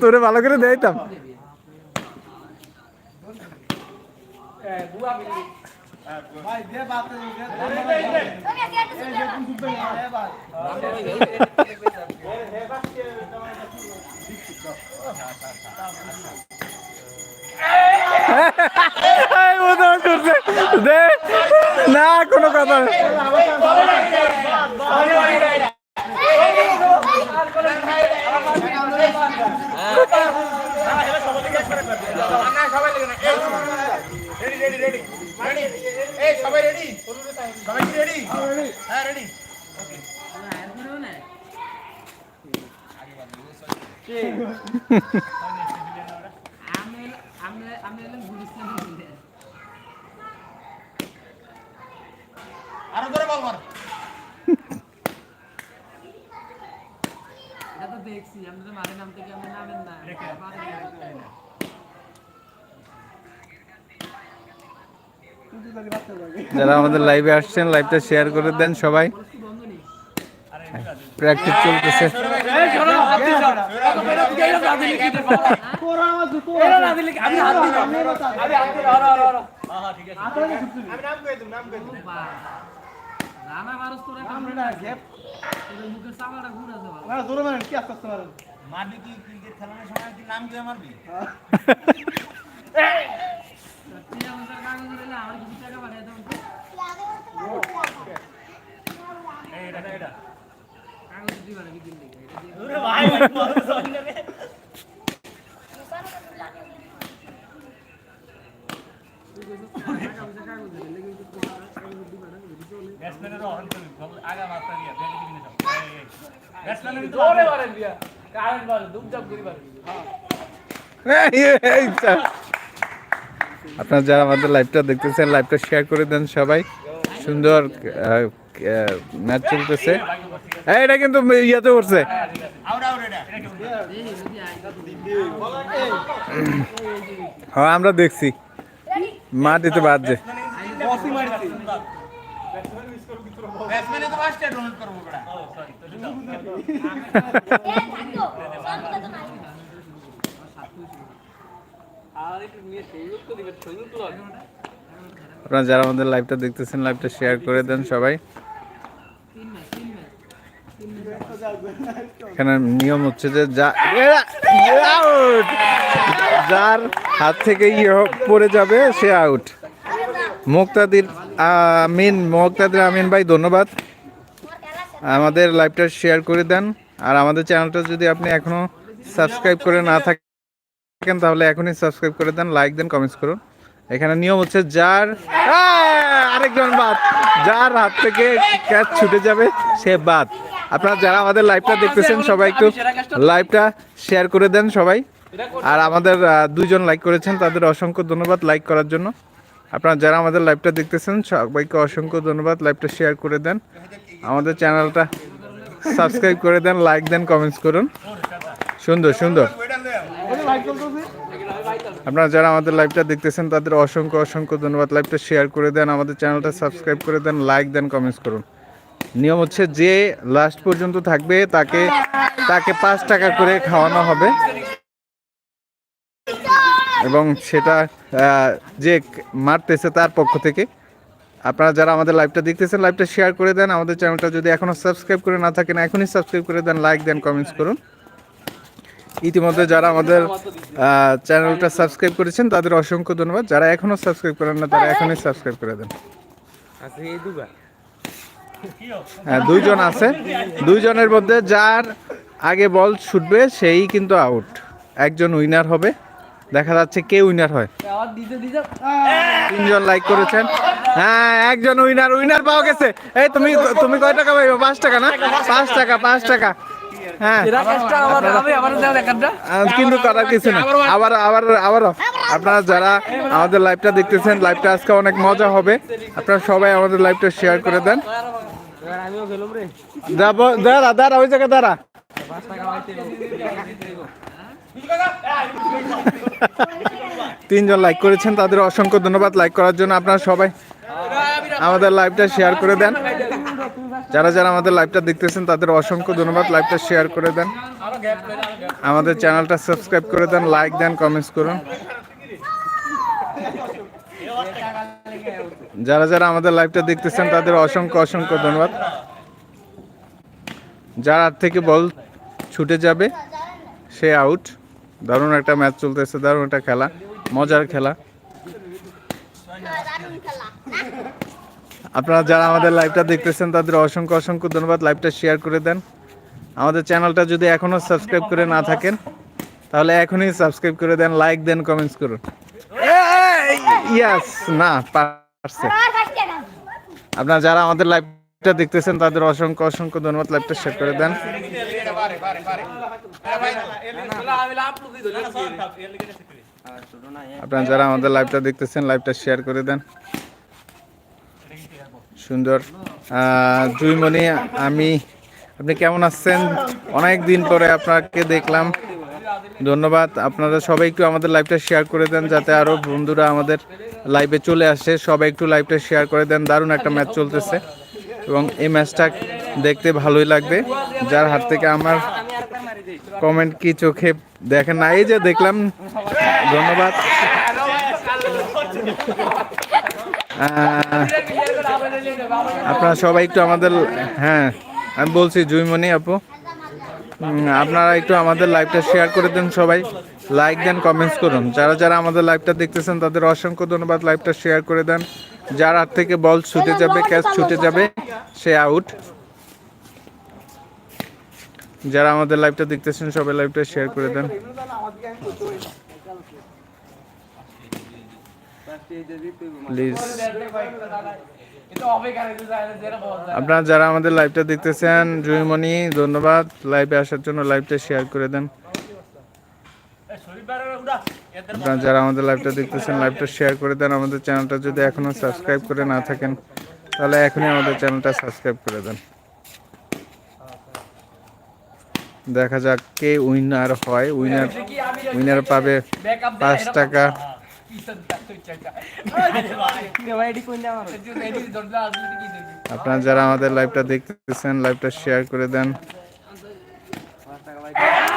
তোরে ভালো করে দেয়তাম। দে। না কোনো কথা সবাই রেডি হ্যাঁ ধরে বল মার এটা তো দেখছি আমরা মারে নাম থেকে আমরা নামেন না যারা আমাদের লাইভে আসছেন লাইভটা শেয়ার করে দেন সবাই। প্র্যাকটিস চলতেছে। রানা মারস তোরা কামড়ে না গ্যাপ তোর মুখের চামড়াটা ঘুরে আছে ভালো মারবি কি ক্রিকেট খেলানোর সময় কি নাম দিয়ে মারবি? কাগজ আগা দিয়া ব্যাটে দিবি না সব ব্যাটসম্যানের কিন্তু মারেন দিয়া কারেন্ট মারে করি মারে যা। আপনারা যারা আমাদের লাইভটা দেখতেছেন লাইভটা শেয়ার করে দেন সবাই। সুন্দর ম্যাচ চলতেছে। এটা কিন্তু ইয়াতে উঠছে। আউট আউট এটা এই যদি আই হ্যাঁ আমরা দেখছি মাটিতে বাজছে ব্যাটসম্যানে তো ফার্স্টে ডোনেট করব বড়া আর একটু নিয়ে সৈনিক তো দিবে সৈনিক তো আপনারা যারা আমাদের লাইভটা দেখতেছেন লাইভটা শেয়ার করে দেন সবাই। এখানে নিয়ম হচ্ছে যে যার হাত থেকে ইয়ে পড়ে যাবে সে আউট মুক্তাদির আমিন মুক্তাদির আমিন ভাই ধন্যবাদ। আমাদের লাইভটা শেয়ার করে দেন। আর আমাদের চ্যানেলটা যদি আপনি এখনও সাবস্ক্রাইব করে না থাকেন তাহলে এখনই সাবস্ক্রাইব করে দেন লাইক দেন কমেন্টস করুন। এখানে নিয়ম হচ্ছে যার আরেকজন বাদ। যার হাত থেকে ক্যাচ ছুটে যাবে সে বাদ। আপনারা যারা আমাদের লাইভটা দেখতেছেন সবাই একটু লাইভটা শেয়ার করে দেন সবাই। আর আমাদের আহ, দুইজন লাইক করেছেন তাদের অসংখ্য ধন্যবাদ লাইক করার জন্য। আপনারা যারা আমাদের লাইভটা দেখতেছেন, সবাইকে অসংখ্য ধন্যবাদ। লাইভটা শেয়ার করে দেন। আমাদের চ্যানেলটা সাবস্ক্রাইব করে দেন লাইক দেন কমেন্টস করুন। সুন্দর সুন্দর। আপনারা যারা আমাদের লাইভটা দেখতেছেন, তাদের অসংখ্য অসংখ্য ধন্যবাদ। লাইভটা শেয়ার করে দেন, আমাদের চ্যানেলটা সাবস্ক্রাইব করে দেন লাইক দেন কমেন্টস করুন। নিয়ম হচ্ছে যে লাস্ট পর্যন্ত থাকবে, তাকে তাকে পাঁচ টাকা করে খাওয়ানো হবে। এবং সেটা যে মারতেছে তার পক্ষ থেকে। আপনারা যারা আমাদের লাইভটা দেখতেছেন লাইভটা শেয়ার করে দেন। আমাদের চ্যানেলটা যদি এখনও সাবস্ক্রাইব করে না থাকেন এখনই সাবস্ক্রাইব করে দেন লাইক দেন কমেন্টস করুন। ইতিমধ্যে যারা আমাদের চ্যানেলটা সাবস্ক্রাইব করেছেন তাদের অসংখ্য ধন্যবাদ। যারা এখনও সাবস্ক্রাইব করেন না তারা এখনই সাবস্ক্রাইব করে দেন। হ্যাঁ দুইজন আছে। দুইজনের মধ্যে যার আগে বল ছুটবে সেই কিন্তু আউট একজন উইনার হবে। দেখা যাচ্ছে কে উইনার হয়। আবার তিনজন লাইক করেছেন। হ্যাঁ একজন উইনার উইনার পাওয়া গেছে। এই তুমি তুমি কয় টাকা পাইবে? পাঁচ টাকা না? পাঁচ টাকা পাঁচ টাকা। হ্যাঁ। কিন্তু করার কিছু আবার আবার আবারও আপনারা যারা আমাদের লাইভটা দেখতেছেন লাইভটা আজকে অনেক মজা হবে। আপনারা সবাই আমাদের লাইভটা শেয়ার করে দেন। দাঁড়া দাঁড়া, ওই জায়গায় দাঁড়া। তিনজন লাইক করেছেন, তাদের অসংখ্য ধন্যবাদ লাইক করার জন্য আপনারা সবাই আমাদের লাইভটা শেয়ার করে দেন। যারা যারা আমাদের লাইভটা দেখতেছেন, তাদের অসংখ্য ধন্যবাদ লাইভটা শেয়ার করে দেন। আমাদের চ্যানেলটা সাবস্ক্রাইব করে দেন লাইক দেন কমেন্টস করুন। যারা যারা আমাদের লাইভটা দেখতেছেন, তাদের অসংখ্য অসংখ্য ধন্যবাদ। যার হাত থেকে বল ছুটে যাবে, সে আউট দারুণ একটা ম্যাচ চলতেছে, দারুণ একটা খেলা, মজার খেলা। আপনারা যারা আমাদের লাইভটা দেখতেছেন, তাদের অসংখ্য অসংখ্য ধন্যবাদ। লাইভটা শেয়ার করে দেন। আমাদের চ্যানেলটা যদি এখনও সাবস্ক্রাইব করে না থাকেন, তাহলে এখনই সাবস্ক্রাইব করে দেন লাইক দেন কমেন্টস করুন। ইয়াস না, পারছে। আপনারা যারা আমাদের লাইভটা দেখতেছেন, তাদের অসংখ্য অসংখ্য ধন্যবাদ লাইভটা শেয়ার করে দেন। আপনারা যারা আমাদের লাইভটা দেখতেছেন, লাইভটা শেয়ার করে দেন। সুন্দর। জুইমণি, আমি, আপনি কেমন আছেন? অনেক দিন পরে আপনাকে দেখলাম। ধন্যবাদ। আপনারা সবাই একটু আমাদের লাইভটা শেয়ার করে দেন, যাতে আরও বন্ধুরা আমাদের লাইভে চলে আসে। সবাই একটু লাইভটা শেয়ার করে দেন। দারুণ একটা ম্যাচ চলতেছে। এবং এই ম্যাচটা দেখতে ভালোই লাগবে। যার হাত থেকে আমার কমেন্ট কি চোখে দেখেন না, এই যে দেখলাম, ধন্যবাদ। আপনারা সবাই একটু আমাদের হ্যাঁ আমি বলছি জুইমনি আপু। আপনারা একটু আমাদের লাইভটা শেয়ার করে দেন সবাই। লাইক দেন কমেন্টস করুন। যারা যারা আমাদের লাইভটা দেখতেছেন তাদের অসংখ্য ধন্যবাদ লাইভটা শেয়ার করে দেন। যার হাত থেকে বল ছুটে যাবে ক্যাচ ছুটে যাবে সে আউট যারা আমাদের লাইভটা দেখতেছেন সবাই লাইভটা শেয়ার করে দেন। প্লিজ আপনারা যারা আমাদের লাইভটা দেখতেছেন জুইমণি ধন্যবাদ। লাইভে আসার জন্য লাইভটা শেয়ার করে দেন। আপনারা যারা আমাদের লাইভটা দেখতেছেন লাইভটা শেয়ার করে দেন। আমাদের চ্যানেলটা যদি এখনও সাবস্ক্রাইব করে না থাকেন, তাহলে এখনই আমাদের চ্যানেলটা সাবস্ক্রাইব করে দেন। দেখা যাক কে উইনার হয়। উইনার উইনার পাবে পাঁচ টাকা। আপনারা যারা আমাদের লাইভটা দেখতেছেন লাইভটা শেয়ার করে দেন এ আমার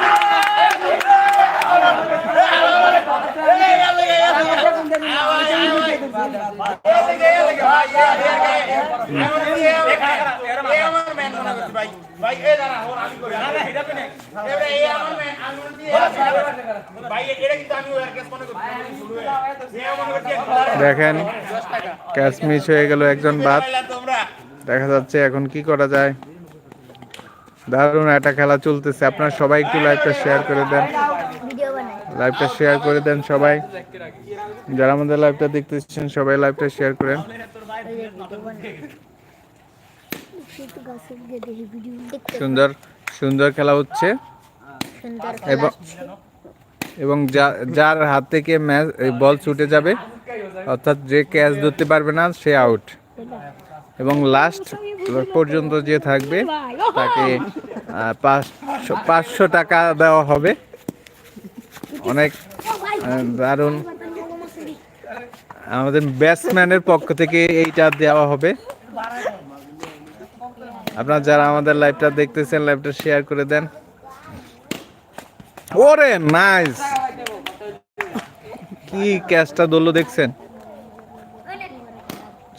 ম্যান মনে করছি ভাই ভাই এ দাঁড়া ওর আমি করি না না এটা কোনে এবারে এ আমার ম্যান আমি মনে করছি ভাই এটা কিন্তু আমি ওর কেস মনে করছি এ মনে করছি দেখেন ক্যাচ মিস হয়ে গেল একজন বাদ। দেখা যাচ্ছে এখন কি করা যায়। দারুণ একটা খেলা চলতেছে। আপনারা সবাই একটু লাইভটা শেয়ার করে দেন। লাইভটা শেয়ার করে দেন সবাই। যারা আমাদের লাইভটা দেখতেছেন সবাই লাইভটা শেয়ার করেন। সুন্দর সুন্দর খেলা হচ্ছে। এবং এবং যা- যার হাত থেকে ম্যাচ বল ছুটে যাবে অর্থাৎ যে ক্যাচ ধরতে পারবে না সে আউট এবং লাস্ট পর্যন্ত যে থাকবে তাকে পাঁচশো পাঁচশো টাকা দেওয়া হবে। অনেক দারুণ আমাদের ব্যাটসম্যানের পক্ষ থেকে এইটা দেওয়া হবে। আপনারা যারা আমাদের লাইভটা দেখতেছেন, লাইভটা শেয়ার করে দেন। ওরে নাইস কি ক্যাচটা দৌড়লো দেখছেন?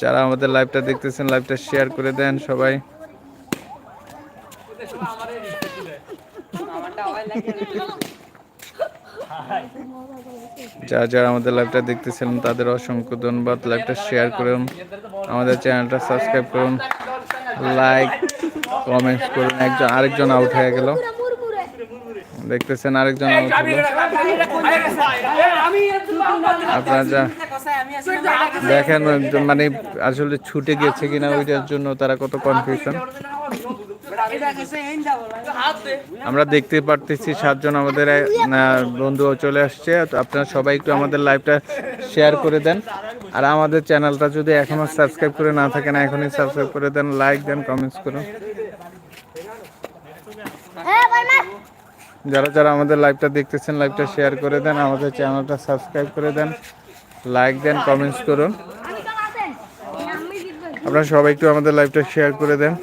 যারা আমাদের লাইভটা দেখতেছেন, লাইভটা শেয়ার করে দেন সবাই। যারা যারা আমাদের লাইভটা দেখতেছিলেন, তাদের অসংখ্য ধন্যবাদ। লাইভটা শেয়ার করুন, আমাদের চ্যানেলটা সাবস্ক্রাইব করুন লাইক কমেন্টস করুন। একজন, আরেকজন আউট হয়ে গেল। দেখতেছেন আরেকজন আউট হলো। আপনারা যা দেখেন মানে আসলে ছুটে গেছে কিনা, ওইটার জন্য তারা কত কনফিউশন আমরা দেখতে পারতেছি সাতজন আমাদের বন্ধু চলে আসছে। আপনারা সবাই একটু আমাদের লাইভটা শেয়ার করে দেন। আর আমাদের চ্যানেলটা যদি এখনও সাবস্ক্রাইব করে না থাকেন এখনই সাবস্ক্রাইব করে দেন লাইক দেন কমেন্টস করুন। যারা যারা আমাদের লাইভটা দেখতেছেন লাইভটা শেয়ার করে দেন, আমাদের চ্যানেলটা সাবস্ক্রাইব করে দেন লাইক দেন কমেন্টস করুন। আপনারা সবাই একটু আমাদের লাইভটা শেয়ার করে দেন।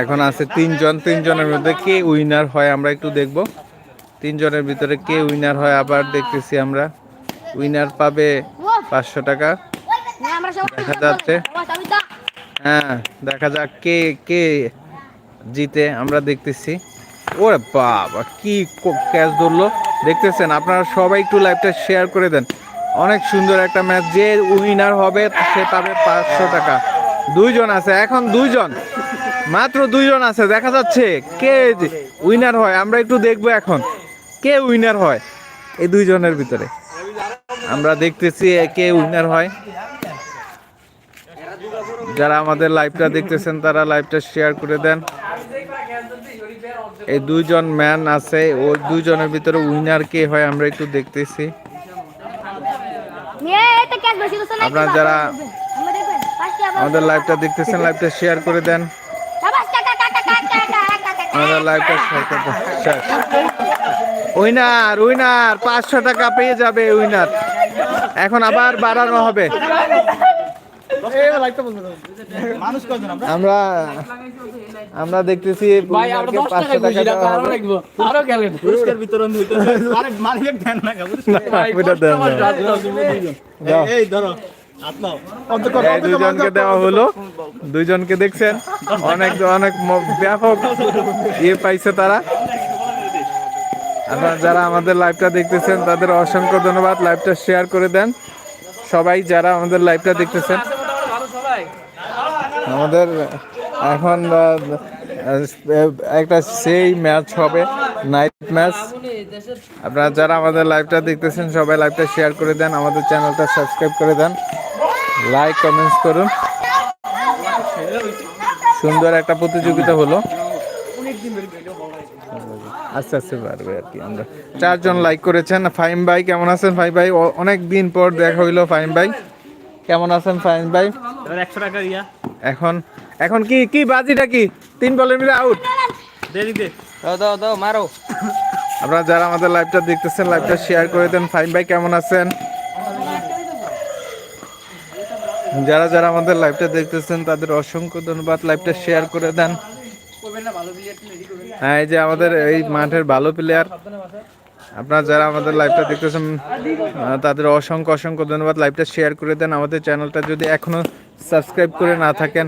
এখন আছে তিনজন, তিনজনের মধ্যে কে উইনার হয় আমরা একটু দেখব। তিনজনের ভিতরে কে উইনার হয় আবার দেখতেছি আমরা। উইনার পাবে পাঁচশো টাকা। দেখা যাচ্ছে। হ্যাঁ দেখা যাক কে কে জিতে আমরা দেখতেছি। ওরে বাবা, কি ক্যাচ ধরলো। দেখতেছেন, আপনারা সবাই একটু লাইভটা শেয়ার করে দেন। অনেক সুন্দর একটা ম্যাচ যে উইনার হবে সে পাবে পাঁচশো টাকা। দুইজন আছে, এখন দুইজন। মাত্র দুইজন আছে দেখা যাচ্ছে কে উইনার হয়। আমরা একটু দেখব এখন কে উইনার হয় এই দুইজনের ভিতরে। আমরা দেখতেছি কে উইনার হয়। যারা আমাদের লাইভটা দেখতেছেন তারা লাইভটা শেয়ার করে দেন। এই দুইজন ম্যান আছে ওই দুইজনের ভিতরে উইনার কে হয় আমরা একটু দেখতেছি। আপনারা যারা আমাদের লাইভটা দেখতেছেন লাইভটা শেয়ার করে দেন। আমাদের লাইভটা শেষ। উইনার উইনার পাঁচশো টাকা পেয়ে যাবে উইনার। এখন আবার বাড়ানো হবে। আমরা আমরা আমরা দেখতেছি পাঁচশো টাকা বিতরণ হইতে আরে দেন না। এই ধরো। দুজনকে দেওয়া হলো। দুইজনকে দেখছেন? অনেক অনেক ব্যাপক ইয়ে পাইছে তারা। আপনারা যারা আমাদের লাইভটা দেখতেছেন, তাদের অসংখ্য ধন্যবাদ। লাইভটা শেয়ার করে দেন। সবাই যারা আমাদের লাইভটা দেখতেছেন। আমাদের এখন একটা সেই ম্যাচ হবে নাইট ম্যাচ আপনারা যারা আমাদের লাইভটা দেখতেছেন সবাই লাইভটা শেয়ার করে দেন আমাদের চ্যানেলটা সাবস্ক্রাইব করে দেন। লাইক কমেন্টস করুন। সুন্দর একটা প্রতিযোগিতা হলো। আস্তে আস্তে পারবে আর কি আমরা। চারজন লাইক করেছেন। ফাইম ভাই কেমন আছেন ফাইম ভাই? অনেক দিন পর দেখা হইল ফাইম ভাই। কেমন আছেন ফাইম ভাই? একশো টাকা এখন এখন কি কি বাজিটা কি? তিন বলের মিলে আউট দেরি দে। আপনারা যারা আমাদের লাইভটা দেখতেছেন লাইভটা শেয়ার করে দেন। ফাইন ভাই কেমন আছেন? যারা যারা আমাদের লাইভটা দেখতেছেন তাদের অসংখ্য ধন্যবাদ। লাইভটা শেয়ার করে দেন। হ্যাঁ এই যে আমাদের এই মাঠের ভালো প্লেয়ার আপনারা যারা আমাদের লাইভটা দেখতেছেন তাদের অসংখ্য অসংখ্য ধন্যবাদ। লাইভটা শেয়ার করে দেন। আমাদের চ্যানেলটা যদি এখনও সাবস্ক্রাইব করে না থাকেন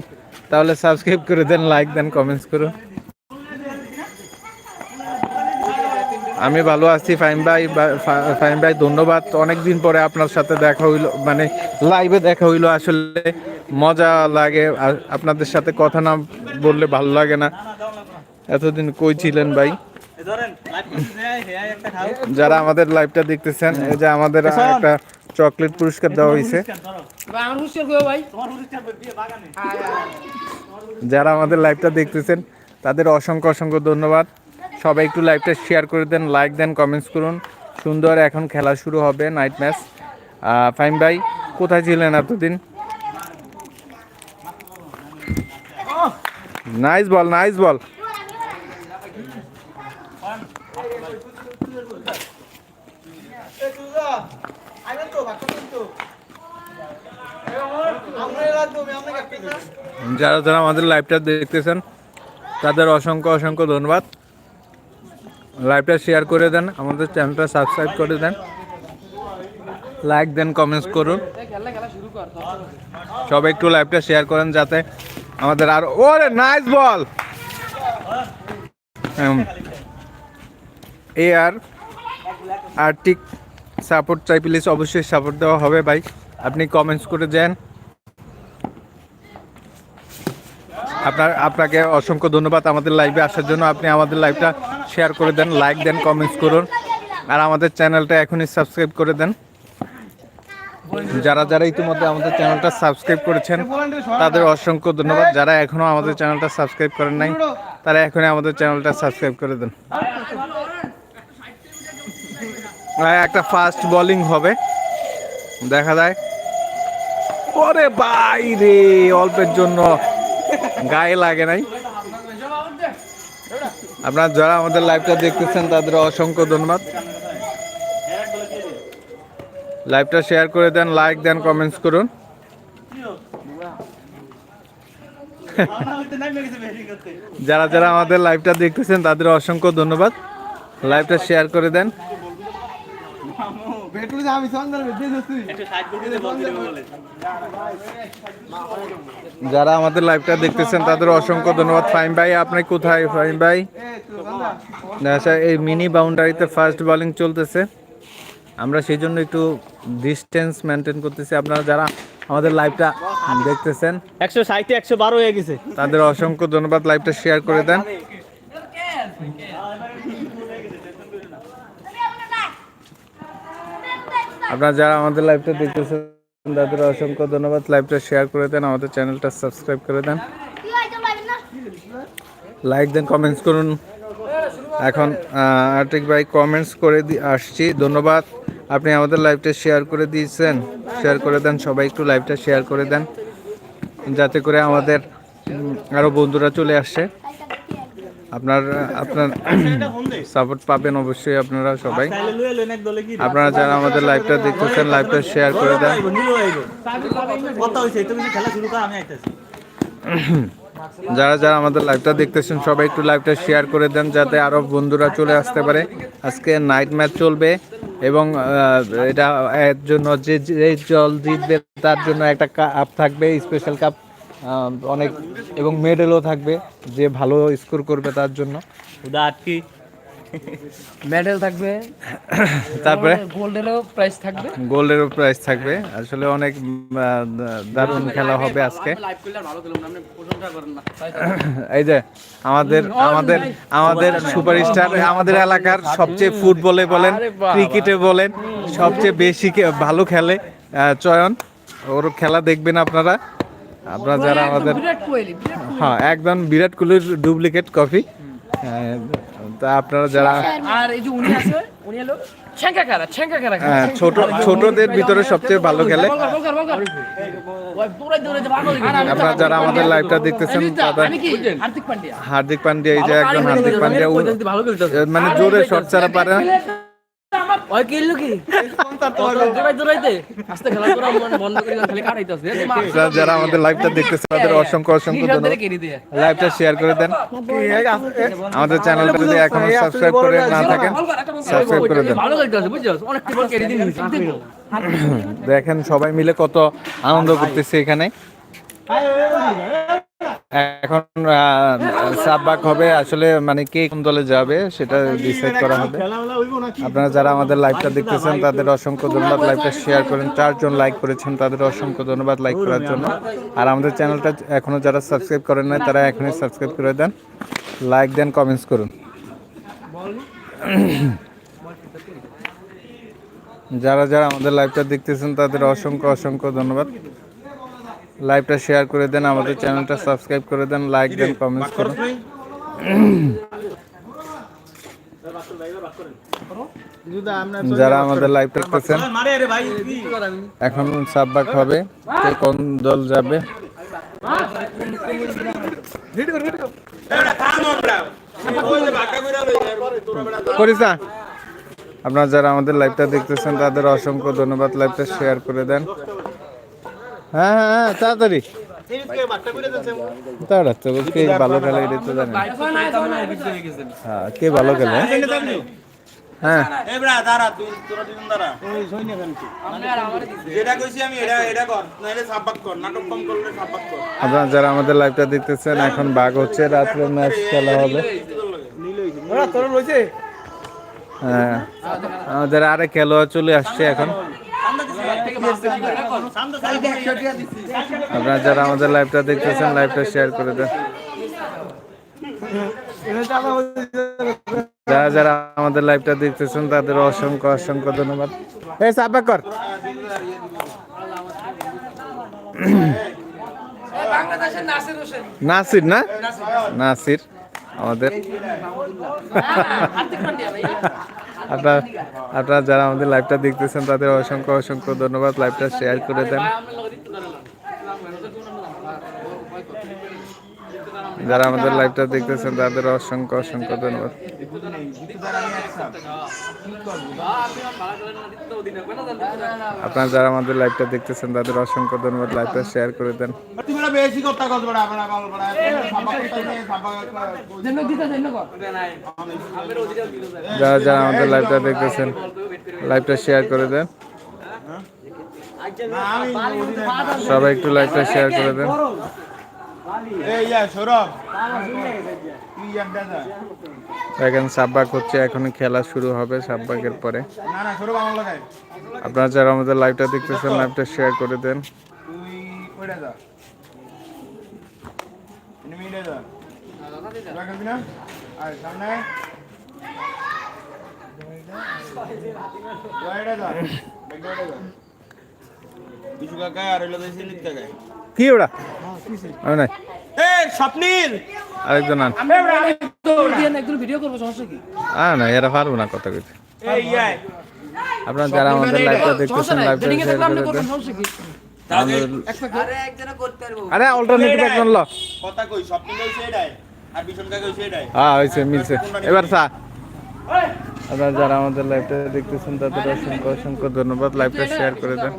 তাহলে সাবস্ক্রাইব করে দেন লাইক দেন কমেন্টস করুন। আমি ভালো আছি ফাইম ভাই ফাইম ভাই ধন্যবাদ। অনেক দিন পরে আপনার সাথে দেখা হইল মানে লাইভে দেখা হইল আসলে। মজা লাগে আপনাদের সাথে কথা না বললে ভালো লাগে না। এতদিন কই ছিলেন ভাই? যারা আমাদের লাইভটা দেখতেছেন এই যে আমাদের একটা চকলেট পুরস্কার দেওয়া হয়েছে। তোমার পুরস্কার দিয়ে বাগানে। যারা আমাদের লাইভটা দেখতেছেন তাদের অসংখ্য অসংখ্য ধন্যবাদ। সবাই একটু লাইভটা শেয়ার করে দেন লাইক দেন কমেন্টস করুন। সুন্দর এখন খেলা শুরু হবে নাইট ম্যাচ ফাইম ভাই কোথায় ছিলেন এতদিন? নাইস বল নাইস বল যারা যারা আমাদের লাইভটা দেখতেছেন, তাদের অসংখ্য অসংখ্য ধন্যবাদ। লাইভটা শেয়ার করে দেন, আমাদের চ্যানেলটা সাবস্ক্রাইব করে দেন। লাইক দেন কমেন্টস করুন। সবাই একটু লাইভটা শেয়ার করেন যাতে আমাদের আর ওরে নাইস বল এ আর আর্টিক সাপোর্ট চাই প্লিজ অবশ্যই সাপোর্ট দেওয়া হবে ভাই। আপনি কমেন্টস করে দেন। আপনার, আপনাকে অসংখ্য ধন্যবাদ আমাদের লাইভে আসার জন্য। আপনি আমাদের লাইভটা শেয়ার করে দেন লাইক দেন কমেন্টস করুন। আর আমাদের চ্যানেলটা এখনই সাবস্ক্রাইব করে দেন। যারা যারা ইতিমধ্যে আমাদের চ্যানেলটা সাবস্ক্রাইব করেছেন, তাদের অসংখ্য ধন্যবাদ। যারা এখনও আমাদের চ্যানেলটা সাবস্ক্রাইব করেন নাই, তারা এখনই আমাদের চ্যানেলটা সাবস্ক্রাইব করে দেন। একটা ফাস্ট বোলিং হবে। দেখা যায় ওরে বাইরে অল্পের জন্য। গায়ে লাগে নাই। আপনার যারা আমাদের লাইভটা দেখতেছেন, তাদের অসংখ্য ধন্যবাদ। লাইভটা শেয়ার করে দেন লাইক দেন কমেন্টস করুন। যারা যারা আমাদের লাইভটা দেখতেছেন, তাদের অসংখ্য ধন্যবাদ। লাইভটা শেয়ার করে দেন। বেটুলি যে আমি সন্ধ্যার বেঁচে যাচ্ছি যারা আমাদের লাইভটা দেখতেছেন তাদের অসংখ্য ধন্যবাদ। ফাইম ভাই আপনি কোথায়? ফাইম ভাই? এই আচ্ছা এই মিনি বাউন্ডারিতে ফার্স্ট বোলিং চলতেছে। আমরা সেই জন্য একটু ডিস্টেন্স মেনটেন করতেছি। আপনারা যারা আমাদের লাইভটা দেখতেছেন একশো ষাটে একশো বারো হয়ে গেছে। তাদের অসংখ্য ধন্যবাদ। লাইভটা শেয়ার করে দেন। আপনারা যারা আমাদের লাইভটা দেখতেছেন, তাদের অসংখ্য ধন্যবাদ। লাইভটা শেয়ার করে দেন, আমাদের চ্যানেলটা সাবস্ক্রাইব করে দেন। লাইক দেন কমেন্টস করুন। এখন আর্টিক ভাই কমেন্টস করে আসছি। ধন্যবাদ। আপনি আমাদের লাইভটা শেয়ার করে দিয়েছেন। শেয়ার করে দেন, সবাই একটু লাইভটা শেয়ার করে দেন। যাতে করে আমাদের আরও বন্ধুরা চলে আসে। আপনার আপনার সাপোর্ট পাবেন অবশ্যই আপনারা সবাই। আপনারা যারা আমাদের লাইভটা দেখতেছেন লাইভটা শেয়ার করে দেন। যারা যারা আমাদের লাইভটা দেখতেছেন, সবাই একটু লাইভটা শেয়ার করে দেন, যাতে আরও বন্ধুরা চলে আসতে পারে। আজকে নাইট ম্যাচ চলবে এবং এটা এর জন্য যে যে জল জিতবে, তার জন্য একটা কাপ থাকবে স্পেশাল কাপ অনেক এবং মেডেলও থাকবে যে ভালো স্কোর করবে তার জন্য। আটকি মেডেল থাকবে। তারপরে? গোল্ডেরও প্রাইস থাকবে। গোল্ডেরও প্রাইস থাকবে। আসলে অনেক দারুণ খেলা হবে আজকে। লাইভ করলে আর ভালো খেলুন আপনি প্রশংসা করেন না। তাই তো। এই যে আমাদের আমাদের আমাদের সুপারস্টার আমাদের এলাকার সবচেয়ে ফুটবলে বলেন ক্রিকেটে বলেন সবচেয়ে বেশি ভালো খেলে চয়ন। ওর খেলা দেখবেন আপনারা। আপনারা যারা আমাদের হ্যাঁ একদম বিরাট কোহলির ডুপ্লিকেট কপি। তা আপনারা যারা আর এই যে উনি আছে উনি হলো। আহ, ছোট ছোটদের ভিতরে সবচেয়ে ভালো খেলে। হয়ে। আপনারা যারা আমাদের লাইভটা দেখতেছেন হার্দিক পান্ডিয়া। এই যে একজন হার্দিক পান্ডিয়া মানে জোরে শট ছাড়া পারে না। ওই কি দৌড়াই আস্তে খেলা করা বন্ধ করে খালি কাটাইতেছে। যারা আমাদের লাইভটা দেখতেছেন তাদের অসংখ্য অসংখ্য ধন্যবাদ। লাইভটা শেয়ার করে দেন। আমাদের চ্যানেলটা যদি এখনও সাবস্ক্রাইব করে না থাকেন সাবস্ক্রাইব করে দেন। ভালো খেলতেছে বুঝছ? অনেক টিপল কেড়ে দিয়ে দেখেন সবাই মিলে কত আনন্দ করতেছে এখানে। এখন সাববাক হবে, আসলে মানে কে কোন দলে যাবে সেটা ডিসাইড করা হবে। আপনারা যারা আমাদের লাইভটা দেখতেছেন, তাদের অসংখ্য ধন্যবাদ। লাইভটা শেয়ার করেন, চারজন লাইক করেছেন, তাদের অসংখ্য ধন্যবাদ লাইক করার জন্য। আর আমাদের চ্যানেলটা এখনও যারা সাবস্ক্রাইব করেন নাই, তারা এখনই সাবস্ক্রাইব করে দেন। লাইক দেন কমেন্টস করুন। যারা যারা আমাদের লাইভটা দেখতেছেন, তাদের অসংখ্য অসংখ্য ধন্যবাদ। লাইভটা শেয়ার করে দেন আমাদের চ্যানেলটা সাবস্ক্রাইব করে দেন লাইক দেন কমেন্টস করুন যারা আমাদের লাইভ দেখতেছেন এখন সাববাক হবে কে কোন দল যাবে? করিসা আপনারা যারা আমাদের লাইভটা দেখতেছেন তাদের অসংখ্য ধন্যবাদ লাইভটা শেয়ার করে দেন। হ্যাঁ হ্যাঁ হ্যাঁ তাড়াতাড়ি। কে ভালো খেলে এটা তো জানেন। হ্যাঁ কে ভালো খেলে হ্যাঁ এবড়া দাঁড়া তুই তোরা দুজন দাঁড়া। যেটা কইছি আমি এটা এটা কর নাইলে সাব্বাক কর নাটক কম করলে সাব্বাক কর। আপনারা যারা আমাদের লাইভটা দেখতেছেন এখন বাঘ হচ্ছে রাত্রে ম্যাচ খেলা হবে। হ্যাঁ আমাদের আরে খেলোয়াড় চলে আসছে এখন। আপনারা যারা আমাদের লাইভটা দেখতেছেন লাইভটা শেয়ার করে দেন। যারা যারা আমাদের লাইভটা দেখতেছেন, তাদের অসংখ্য অসংখ্য ধন্যবাদ। এই সাবা কর। নাসির না? নাসির। আমাদের। আপনারা আপনারা যারা আমাদের লাইভটা দেখতেছেন তাদের অসংখ্য অসংখ্য ধন্যবাদ। লাইভটা শেয়ার করে দেন আমরা লগিত যারা আমাদের লাইভটা দেখতেছেন, তাদের অসংখ্য অসংখ্য ধন্যবাদ। আপনারা যারা আমাদের লাইভটা দেখতেছেন, তাদের অসংখ্য ধন্যবাদ। লাইভটা শেয়ার করে দেন। যারা যারা আমাদের লাইভটা দেখতেছেন লাইভটা শেয়ার করে দেন। সবাই একটু লাইভটা শেয়ার করে দেন। দেখেন সাব্বাক হচ্ছে এখনই খেলা শুরু হবে সাব্বাকের পরে। আপনারা যারা আমাদের লাইভটা দেখতেছেন লাইভটা শেয়ার করে দেন। কি ওটা? আমি নাই। এ স্বপ্নিল। আরেকজন আন। না ভিডিও করব সমস্যা কি? আ না এরা পারব না কথা কইতে এই ইয়া আপনারা যারা আমাদের লাইভটা দেখতেছেন লাইভটা আরে অল্টারনেটিভ একজন ল। কথা কই স্বপ্নিল হইছে এটাই আর বিশন কাকা হইছে এটাই হ্যাঁ হয়েছে মিলছে। এবার সা আপনারা যারা আমাদের লাইভটা দেখতেছেন তাদের অসংখ্য অসংখ্য ধন্যবাদ। লাইভটা শেয়ার করে দেন।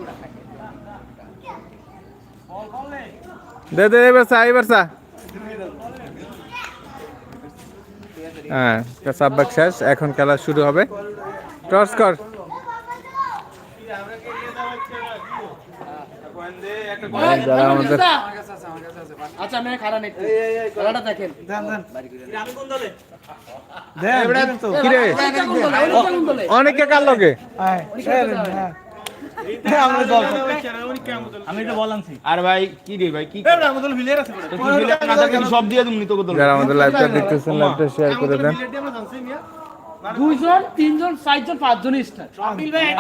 দে দে এবার সা এবার সা হ্যাঁ সাব্বাক শেষ এখন খেলা শুরু হবে। টস কর। যারা আমাদের আচ্ছা আমি খারাপ নেই খেলাটা দেখেন? অনেকে কার লগে? আমি তো বললাম আর ভাই কি রে ভাই কি তো কি বিলে না থাকে সব দিয়ে তুমি তোকে যারা আমাদের লাইভটা দেখতেছেন লাইভটা শেয়ার করে দেন। দুইজন তিনজন চারজন পাঁচজন স্টার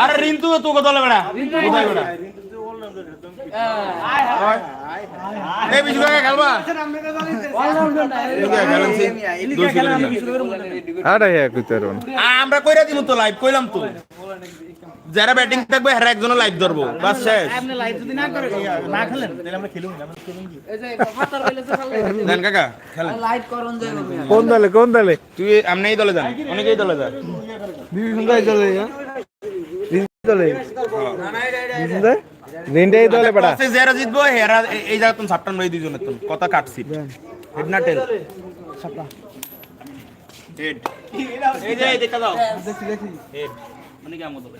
আরে রিন্তু তোকে দলে বেড়া। কোথায় হ্যাঁ না। আমরা কইরা দিমু তো লাইভ কইলাম তো। যারা ব্যাটিং থাকবে হেরা একজন লাইভ ধরবো। বাস শেষ। না খেলেন। তাহলে আমরা খেলুন আমরা খেলুন কি? এই যে খালে দেন কাকা খেলেন। লাইট করন যাই কোন দলে কোন দলে? তুই আমনে এই দলে যান। অনেকেই দলে যান। দলে যারা জিতবো হেরা এই- জায়গা তুমি সাপটান ভাই দুজনের তুমি। কথা কাটছি হেড না টেল হেড এই যে দেখা দাও। হেড মানে দলে